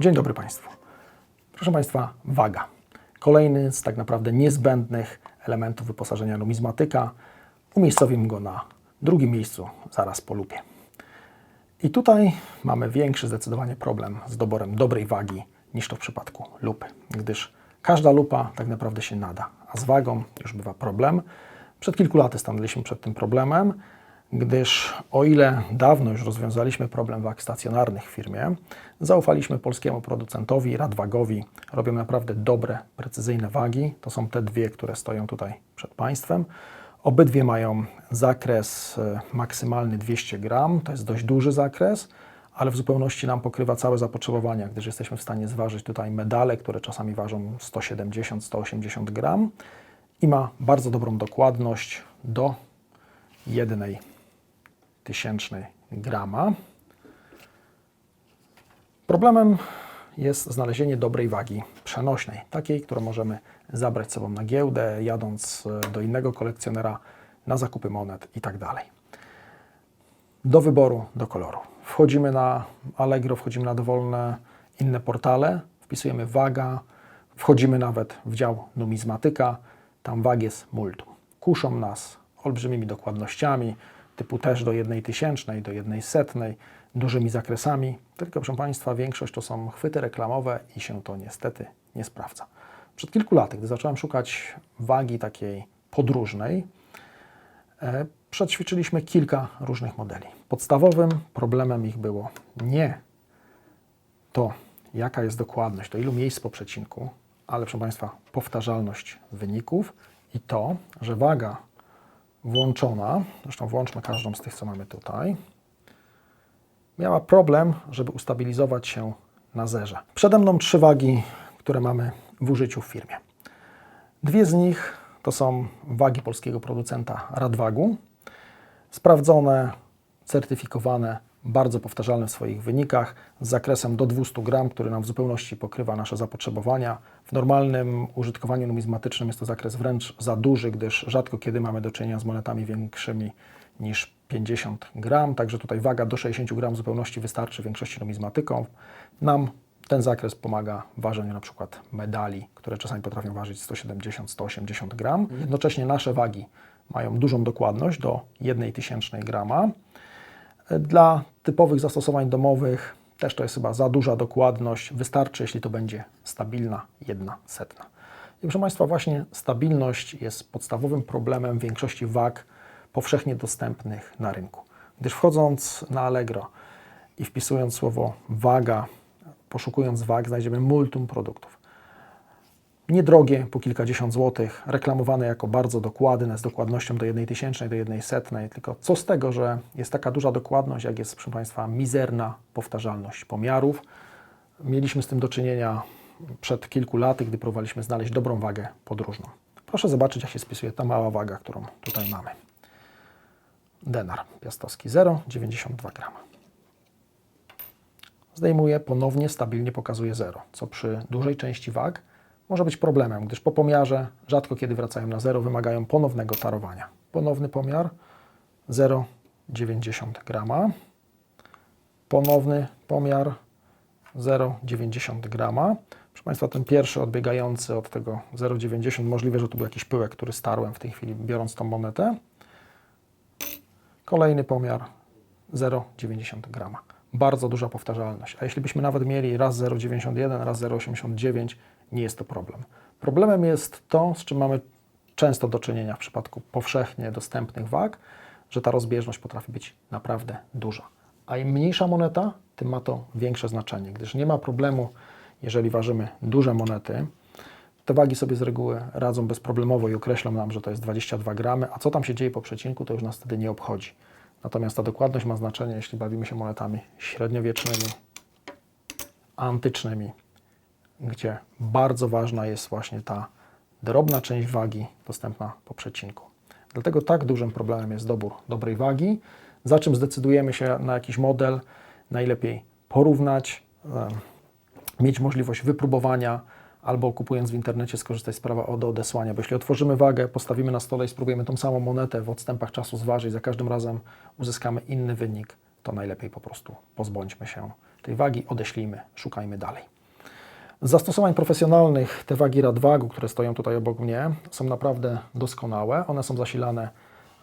Dzień dobry Państwu. Proszę Państwa, waga. Kolejny z tak naprawdę niezbędnych elementów wyposażenia numizmatyka. Umiejscowimy go na drugim miejscu, zaraz po lupie. I tutaj mamy większy zdecydowanie problem z doborem dobrej wagi niż to w przypadku lupy, gdyż każda lupa tak naprawdę się nada, a z wagą już bywa problem. Przed kilku laty stanęliśmy przed tym problemem, gdyż o ile dawno już rozwiązaliśmy problem wag stacjonarnych w firmie, zaufaliśmy polskiemu producentowi Radwagowi. Robią naprawdę dobre, precyzyjne wagi. To są te dwie, które stoją tutaj przed Państwem. Obydwie mają zakres e, maksymalny 200 gram, to jest dość duży zakres, ale w zupełności nam pokrywa całe zapotrzebowanie, gdyż jesteśmy w stanie zważyć tutaj medale, które czasami ważą 170-180 gram i ma bardzo dobrą dokładność do jednej tysięcznej grama. Problemem jest znalezienie dobrej wagi przenośnej, takiej, którą możemy zabrać sobą na giełdę, jadąc e, do innego kolekcjonera na zakupy monet i tak. Do wyboru, do koloru. Wchodzimy na Allegro, wchodzimy na dowolne inne portale, wpisujemy waga, wchodzimy nawet w dział numizmatyka, tam wag jest multum. Kuszą nas olbrzymimi dokładnościami, typu też do jednej tysięcznej, do jednej setnej, dużymi zakresami. Tylko, proszę Państwa, większość to są chwyty reklamowe i się to niestety nie sprawdza. Przed kilku laty, gdy zacząłem szukać wagi takiej podróżnej, e, przećwiczyliśmy kilka różnych modeli. Podstawowym problemem ich było nie to, jaka jest dokładność, to ilu miejsc po przecinku, ale proszę Państwa, powtarzalność wyników i to, że waga włączona, zresztą włączmy każdą z tych, co mamy tutaj, miała problem, żeby ustabilizować się na zerze. Przede mną trzy wagi, które mamy w użyciu w firmie. Dwie z nich to są wagi polskiego producenta Radwagu, sprawdzone, certyfikowane, bardzo powtarzalne w swoich wynikach, z zakresem do 200 gram, który nam w zupełności pokrywa nasze zapotrzebowania. W normalnym użytkowaniu numizmatycznym jest to zakres wręcz za duży, gdyż rzadko kiedy mamy do czynienia z monetami większymi niż 50 gram, także tutaj waga do 60 gram w zupełności wystarczy większości numizmatyką. Nam ten zakres pomaga w ważeniu na przykład medali, które czasami potrafią ważyć 170-180 gram. Jednocześnie nasze wagi mają dużą dokładność do 1 tysięcznej grama. Dla typowych zastosowań domowych też to jest chyba za duża dokładność. Wystarczy, jeśli to będzie stabilna jedna setna. I proszę Państwa, właśnie stabilność jest podstawowym problemem większości wag powszechnie dostępnych na rynku. Gdyż wchodząc na Allegro i wpisując słowo waga, poszukując wag, znajdziemy multum produktów. Niedrogie, po kilkadziesiąt złotych, reklamowane jako bardzo dokładne, z dokładnością do jednej tysięcznej, do jednej setnej. Tylko co z tego, że jest taka duża dokładność, jak jest, proszę Państwa, mizerna powtarzalność pomiarów. Mieliśmy z tym do czynienia przed kilku laty, gdy próbowaliśmy znaleźć dobrą wagę podróżną. Proszę zobaczyć, jak się spisuje ta mała waga, którą tutaj mamy. Denar piastowski 0,92 grama. Zdejmuję, ponownie stabilnie pokazuje 0, co przy dużej części wag może być problemem, gdyż po pomiarze rzadko kiedy wracają na 0, wymagają ponownego tarowania. Ponowny pomiar 0,90 grama. Ponowny pomiar 0,90 grama. Proszę Państwa, ten pierwszy odbiegający od tego 0,90, możliwe, że tu był jakiś pyłek, który starłem w tej chwili, biorąc tą monetę. Kolejny pomiar 0,90 grama. Bardzo duża powtarzalność. A jeśli byśmy nawet mieli raz 0,91, raz 0,89, nie jest to problem. Problemem jest to, z czym mamy często do czynienia w przypadku powszechnie dostępnych wag, że ta rozbieżność potrafi być naprawdę duża. A im mniejsza moneta, tym ma to większe znaczenie, gdyż nie ma problemu, jeżeli ważymy duże monety, te wagi sobie z reguły radzą bezproblemowo i określą nam, że to jest 22 gramy, a co tam się dzieje po przecinku, to już nas wtedy nie obchodzi. Natomiast ta dokładność ma znaczenie, jeśli bawimy się monetami średniowiecznymi, antycznymi, gdzie bardzo ważna jest właśnie ta drobna część wagi dostępna po przecinku. Dlatego tak dużym problemem jest dobór dobrej wagi, za czym zdecydujemy się na jakiś model, najlepiej porównać, mieć możliwość wypróbowania, albo kupując w internecie skorzystać z prawa do odesłania, bo jeśli otworzymy wagę, postawimy na stole i spróbujemy tą samą monetę w odstępach czasu zważyć, za każdym razem uzyskamy inny wynik, to najlepiej po prostu pozbądźmy się tej wagi odeślijmy, szukajmy dalej. Zastosowań profesjonalnych te wagi Radwagu, które stoją tutaj obok mnie, są naprawdę doskonałe. One są zasilane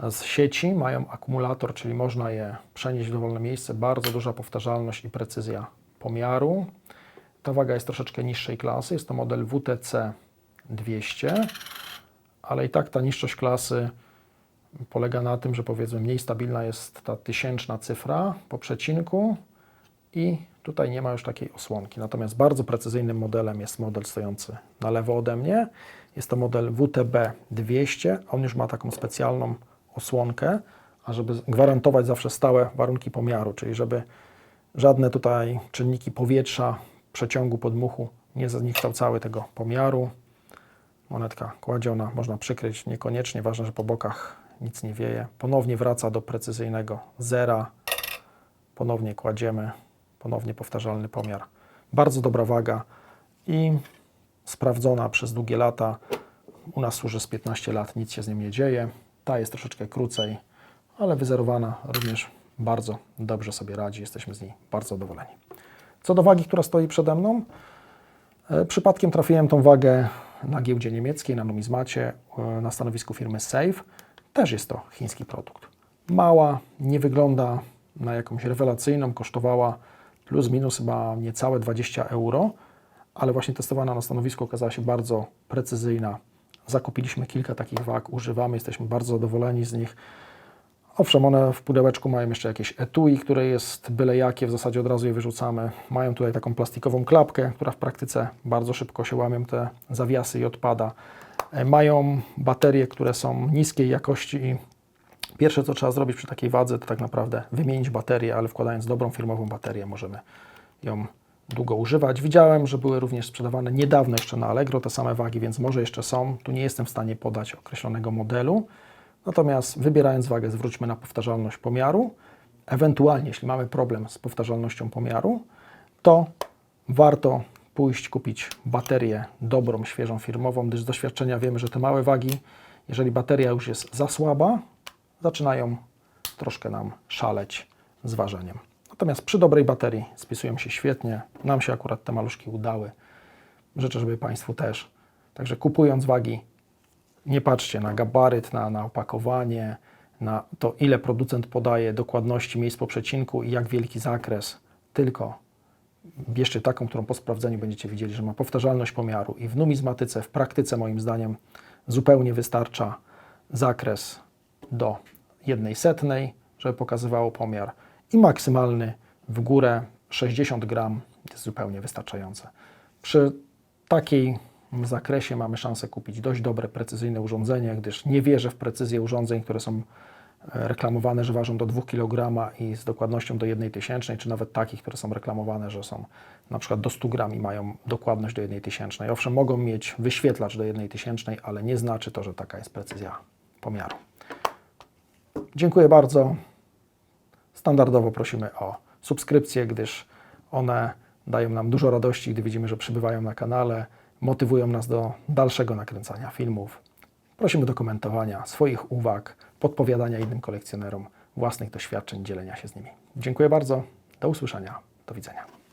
z sieci, mają akumulator, czyli można je przenieść w dowolne miejsce. Bardzo duża powtarzalność i precyzja pomiaru. Ta waga jest troszeczkę niższej klasy, jest to model WTC 200, ale i tak ta niższość klasy polega na tym, że powiedzmy mniej stabilna jest ta tysięczna cyfra po przecinku i tutaj nie ma już takiej osłonki. Natomiast bardzo precyzyjnym modelem jest model stojący na lewo ode mnie. Jest to model WTB 200. On już ma taką specjalną osłonkę, ażeby gwarantować zawsze stałe warunki pomiaru, czyli żeby żadne tutaj czynniki powietrza, przeciągu, podmuchu nie zniekształcały tego pomiaru. Monetka kładziona, można przykryć, niekoniecznie, ważne, że po bokach nic nie wieje. Ponownie wraca do precyzyjnego zera. Ponownie kładziemy, ponownie powtarzalny pomiar. Bardzo dobra waga i sprawdzona przez długie lata. U nas służy z 15 lat, nic się z nim nie dzieje. Ta jest troszeczkę krócej, ale wyzerowana również bardzo dobrze sobie radzi. Jesteśmy z niej bardzo zadowoleni. Co do wagi, która stoi przede mną, e, przypadkiem trafiłem tą wagę na giełdzie niemieckiej, na numizmacie, e, na stanowisku firmy Safe. Też jest to chiński produkt. Mała, nie wygląda na jakąś rewelacyjną, kosztowała plus minus chyba niecałe 20 euro, ale właśnie testowana na stanowisku okazała się bardzo precyzyjna. Zakupiliśmy kilka takich wag, używamy, jesteśmy bardzo zadowoleni z nich. Owszem, one w pudełeczku mają jeszcze jakieś etui, które jest byle jakie, w zasadzie od razu je wyrzucamy. Mają tutaj taką plastikową klapkę, która w praktyce bardzo szybko się łamią te zawiasy i odpada. E, Mają baterie, które są niskiej jakości i pierwsze co trzeba zrobić przy takiej wadze to tak naprawdę wymienić baterię, ale wkładając dobrą firmową baterię możemy ją długo używać. Widziałem, że były również sprzedawane niedawno jeszcze na Allegro te same wagi, więc może jeszcze są. Tu nie jestem w stanie podać określonego modelu. Natomiast wybierając wagę, zwróćmy na powtarzalność pomiaru. Ewentualnie, jeśli mamy problem z powtarzalnością pomiaru, to warto pójść kupić baterię dobrą, świeżą, firmową, gdyż z doświadczenia wiemy, że te małe wagi, jeżeli bateria już jest za słaba, zaczynają troszkę nam szaleć z ważeniem. Natomiast przy dobrej baterii spisują się świetnie. Nam się akurat te maluszki udały. Życzę, żeby Państwu też. Także kupując wagi, nie patrzcie na gabaryt, na, na opakowanie, na to, ile producent podaje dokładności miejsc po przecinku i jak wielki zakres, tylko bierzcie taką, którą po sprawdzeniu będziecie widzieli, że ma powtarzalność pomiaru i w numizmatyce, w praktyce moim zdaniem zupełnie wystarcza zakres do jednej setnej, żeby pokazywało pomiar i maksymalny w górę 60 gram jest zupełnie wystarczające. Przy takiej zakresie mamy szansę kupić dość dobre, precyzyjne urządzenie, gdyż nie wierzę w precyzję urządzeń, które są e, reklamowane, że ważą do 2 kg i z dokładnością do 1 tysięcznej, czy nawet takich, które są reklamowane, że są na przykład do 100 gram i mają dokładność do 1 tysięcznej. Owszem, mogą mieć wyświetlacz do 1 tysięcznej, ale nie znaczy to, że taka jest precyzja pomiaru. Dziękuję bardzo. Standardowo prosimy o subskrypcję, gdyż one dają nam dużo radości, gdy widzimy, że przybywają na kanale, motywują nas do dalszego nakręcania filmów. Prosimy do komentowania swoich uwag, podpowiadania innym kolekcjonerom własnych doświadczeń, dzielenia się z nimi. Dziękuję bardzo. Do usłyszenia. Do widzenia.